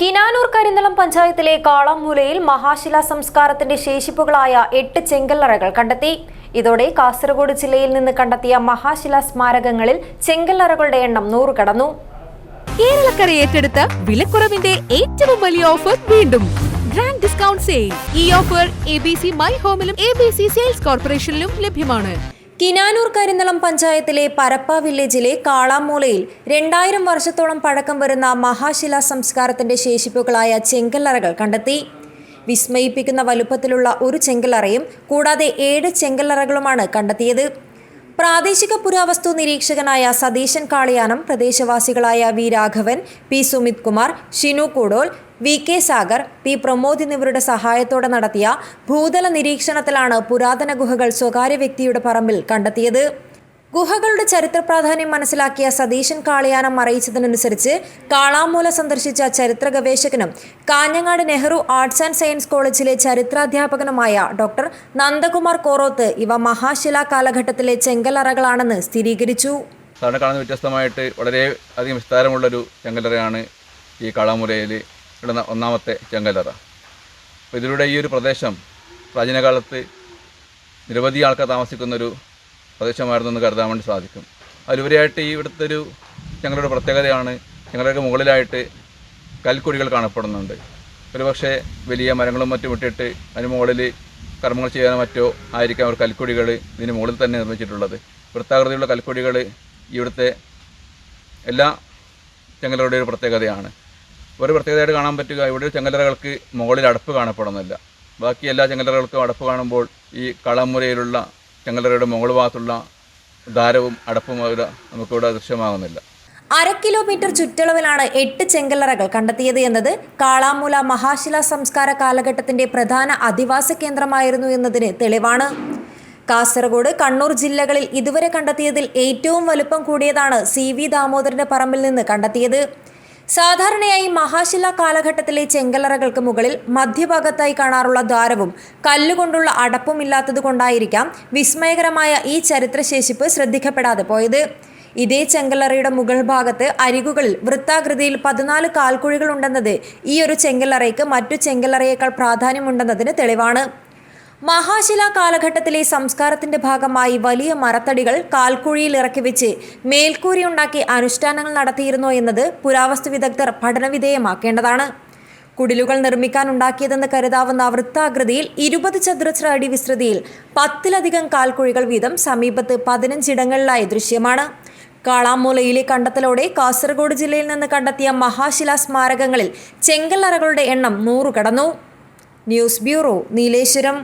കിനാനൂർ കരിന്തളം പഞ്ചായത്തിലെ കാളാമൂലയിൽ മഹാശില സംസ്കാരത്തിന്റെ ശേഷിപ്പുകളായ എട്ട് ചെങ്കല്ലറകൾ കണ്ടെത്തി. ഇതോടെ കാസർഗോഡ് ജില്ലയിൽ നിന്ന് കണ്ടെത്തിയ മഹാശില സ്മാരകങ്ങളിൽ ചെങ്കല്ലറകളുടെ എണ്ണം നൂറ് കടന്നു. കേരളക്കര ഏറ്റെടുത്ത വിലക്കുറവിന്റെ ഏറ്റവും വലിയ ഓഫർ വീണ്ടും. Grand discount sale. ഈ offer A B C my ഹോമിലും A B C sales കോർപ്പറേഷനിലും ലഭ്യമാണ്. കിനാനൂർ കരിന്തളം പഞ്ചായത്തിലെ പരപ്പ വില്ലേജിലെ കാളാമൂലയിൽ രണ്ടായിരം വർഷത്തോളം പഴക്കം വരുന്ന മഹാശിലാ സംസ്കാരത്തിന്റെ ശേഷിപ്പുകളായ ചെങ്കല്ലറകൾ കണ്ടെത്തി. വിസ്മയിപ്പിക്കുന്ന വലുപ്പത്തിലുള്ള ഒരു ചെങ്കല്ലറയും കൂടാതെ ഏഴ് ചെങ്കല്ലറകളുമാണ് കണ്ടെത്തിയത്. പ്രാദേശിക പുരാവസ്തു നിരീക്ഷകനായ Satheesan Kaliyanam പ്രദേശവാസികളായ V Raghavan P Sumith Kumar Shinu Koodol V K Sagar P Pramod എന്നിവരുടെ സഹായത്തോടെ നടത്തിയ ഭൂതല നിരീക്ഷണത്തിലാണ് പുരാതന ഗുഹകൾ സ്വകാര്യ വ്യക്തിയുടെ പറമ്പിൽ കണ്ടെത്തിയത്. ഗുഹകളുടെ ചരിത്ര പ്രാധാന്യം മനസ്സിലാക്കിയ സതീശൻ കാളയാനം അറിയിച്ചതിനനുസരിച്ച് കാളാമൂല സന്ദർശിച്ച ചരിത്ര ഗവേഷകനും Kanhangad Nehru arts and science കോളേജിലെ ചരിത്രാധ്യാപകനുമായ ഡോക്ടർ നന്ദകുമാർ കോറോത്ത് ഇവ മഹാശിലാ കാലഘട്ടത്തിലെ ചെങ്കലറകളാണെന്ന് സ്ഥിരീകരിച്ചു. സാധാരണ കാണുന്ന വ്യത്യസ്തമായിട്ട് വളരെ അധികം വിസ്താരമുള്ളൊരു ചെങ്കലറയാണ് ഈ കാളാമുലയിൽ ഉള്ള ഒന്നാമത്തെ ചെങ്കലറ ഇതിലൂടെ ഈ ഒരു പ്രദേശം പ്രാചീനകാലത്ത് നിരവധി ആൾക്കാർ താമസിക്കുന്നൊരു പ്രദേശമായിരുന്നു എന്ന് കരുതാൻ വേണ്ടി സാധിക്കും. അതിലുപരിയായിട്ട് ഈ ഇവിടുത്തെ ഒരു ഞങ്ങളുടെ പ്രത്യേകതയാണ് ഞങ്ങളുടെ മുകളിലായിട്ട് കൽക്കുടികൾ കാണപ്പെടുന്നുണ്ട്. ഒരുപക്ഷെ വലിയ മരങ്ങളും മറ്റും ഇട്ടിട്ട് അതിന് മുകളിൽ കർമ്മങ്ങൾ ചെയ്യാനോ മറ്റോ ആയിരിക്കാം അവർ കൽക്കുടികൾ ഇതിന് മുകളിൽ തന്നെ നിർമ്മിച്ചിട്ടുള്ളത്. വൃത്താകൃതിയുള്ള കൽക്കുടികൾ ഇവിടുത്തെ എല്ലാ ചെങ്കലറുടെ ഒരു പ്രത്യേകതയാണ്. ഒരു പ്രത്യേകതയായിട്ട് കാണാൻ പറ്റുക ഇവിടെ ചെങ്ങലറകൾക്ക് മുകളിൽ അടപ്പ് കാണപ്പെടുന്നില്ല. ബാക്കി എല്ലാ ചെങ്ങലറകൾക്കും അടപ്പ് കാണുമ്പോൾ ഈ കളമുരയിലുള്ള ചെങ്കലറയുടെ മുകൾ ഭാഗത്തുള്ള ധാരവും അടപ്പും നമുക്കിവിടെ ദൃശ്യമാകുന്നില്ല. അര കിലോമീറ്റർ ചുറ്റളവിലാണ് എട്ട് ചെങ്കല്ലറകൾ കണ്ടെത്തിയത് എന്നത് കാളാമൂല മഹാശില സംസ്കാര കാലഘട്ടത്തിന്റെ പ്രധാന അധിവാസ കേന്ദ്രമായിരുന്നു എന്നതിന് തെളിവാണ്. കാസർഗോഡ് കണ്ണൂർ ജില്ലകളിൽ ഇതുവരെ കണ്ടെത്തിയതിൽ ഏറ്റവും വലുപ്പം കൂടിയതാണ് സി വി ദാമോദരന്റെ പറമ്പിൽ നിന്ന് കണ്ടെത്തിയത്. സാധാരണയായി മഹാശില കാലഘട്ടത്തിലെ ചെങ്കലറകൾക്ക് മുകളിൽ മധ്യഭാഗത്തായി കാണാറുള്ള ദ്വാരവും കല്ലുകൊണ്ടുള്ള അടപ്പും ഇല്ലാത്തതുകൊണ്ടായിരിക്കാം വിസ്മയകരമായ ഈ ചരിത്രശേഷിപ്പ് ശ്രദ്ധിക്കപ്പെടാതെ പോയത്. ഇതേ ചെങ്കലറയുടെ മുകൾ ഭാഗത്ത് അരികുകളിൽ വൃത്താകൃതിയിൽ പതിനാല് കാൽക്കുഴികളുണ്ടെന്നത് ഈ ഒരു ചെങ്കലറയ്ക്ക് മറ്റു ചെങ്കലറയേക്കാൾ പ്രാധാന്യമുണ്ടെന്നതിന് തെളിവാണ്. മഹാശിലാ കാലഘട്ടത്തിലെ സംസ്കാരത്തിന്റെ ഭാഗമായി വലിയ മരത്തടികൾ കാൽക്കുഴിയിൽ ഇറക്കി വെച്ച് മേൽക്കൂരിയുണ്ടാക്കി അനുഷ്ഠാനങ്ങൾ നടത്തിയിരുന്നു എന്നത് പുരാവസ്തു വിദഗ്ധർ പഠനവിധേയമാക്കേണ്ടതാണ്. കുടിലുകൾ നിർമ്മിക്കാൻ ഉണ്ടാക്കിയതെന്ന് കരുതാവുന്ന വൃത്താകൃതിയിൽ ഇരുപത് ചതുരശ്ര അടി വിസ്തൃതിയിൽ പത്തിലധികം കാൽക്കുഴികൾ വീതം സമീപത്ത് പതിനഞ്ചിടങ്ങളിലായി ദൃശ്യമാണ്. കാളാമൂലയിലെ കണ്ടെത്തലോടെ കാസർഗോഡ് ജില്ലയിൽ നിന്ന് കണ്ടെത്തിയ മഹാശിലാ സ്മാരകങ്ങളിൽ ചെങ്കല്ലറകളുടെ എണ്ണം നൂറ് കടന്നു. News bureau Nileshwaram.